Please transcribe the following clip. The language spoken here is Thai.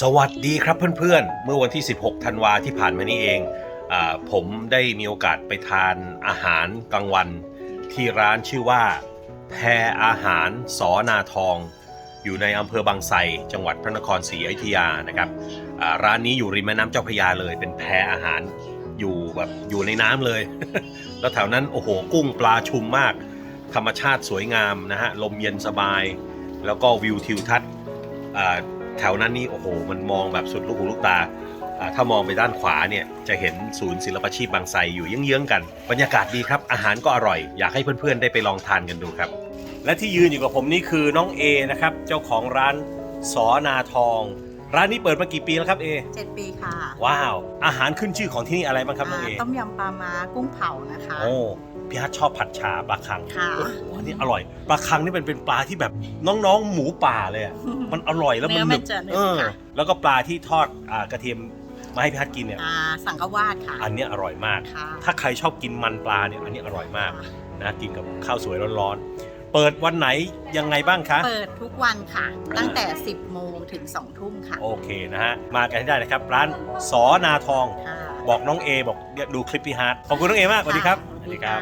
สวัสดีครับเพื่อนๆ เมื่อวันที่ 16 ธันวาที่ผ่านมานี้เองอผมได้มีโอกาสไปทานอาหารกลางวัน ที่ร้านชื่อว่า แพรอาหารสอนาทอง อยู่ในอำเภอบางไทรจังหวัดพระนครศรีอยุธยานะครับร้านนี้อยู่ริมแม่น้ำเจ้าพระยาเลย เป็นแพรอาหารอยู่แบบอยู่ในน้ำเลย แล้วแถวนั้นโอ้โหกุ้งปลาชุมมาก ธรรมชาติสวยงามนะฮะลมเย็นสบาย แล้วก็วิวทิวทัศน์ แถวนั้นนี่โอ้โห มันมองแบบสุดลูกหูลูกตา ถ้ามองไปด้านขวาเนี่ยจะเห็นศูนย์ศิลปาชีพบางไทรอยู่เยื้องๆกัน บรรยากาศดีครับ อาหารก็อร่อย อยากให้เพื่อนๆได้ไปลองทานกันดูครับ และที่ยืนอยู่กับผมนี่คือน้องเอนะครับ เจ้าของร้านสอนาทอง ร้านนี้เปิดมากี่ปีแล้วครับเอเจ็ดปีค่ะว้าว อาหารขึ้นชื่อของที่นี่อะไรบ้างครับน้องเออ่าต้มยำปลาม้ากุ้งเผานะคะ โอ้พี่ฮัทชอบผัดชาปลาคังค่ะ โอ้โหอันนี้อร่อยปลาคังนี่เป็นเป็นปลาที่แบบน้องๆ หมูป่าเลยอะมันอร่อยแล้วมันเนื้อหมันึนบจะหนึบเออค่ะ แล้วก็ปลาที่ทอดอ่ากระเทียมมาให้พี่ฮัทกินเนี่ย อ่าสังกวาดค่ะอันเนี้ยอร่อยมาก ค่ะถ้าใครชอบกินมันปลาเนี่ยอันนี้อร่อยมากค่ะนะกินกับข้าวสวยร้อนๆ เปิดวันไหนยังไงบ้างคะ เปิดทุกวันค่ะ ตั้งแต่ 10 โมงถึง 2 ทุ่มค่ะ โอเคนะฮะ มากันให้ได้นะครับ ร้านสอนาทอง ค่ะบอกน้องเอบอกดูคลิปพี่ฮาร์ดขอบคุณน้องเอมากสวัสดีครับสวัสดีค่ะ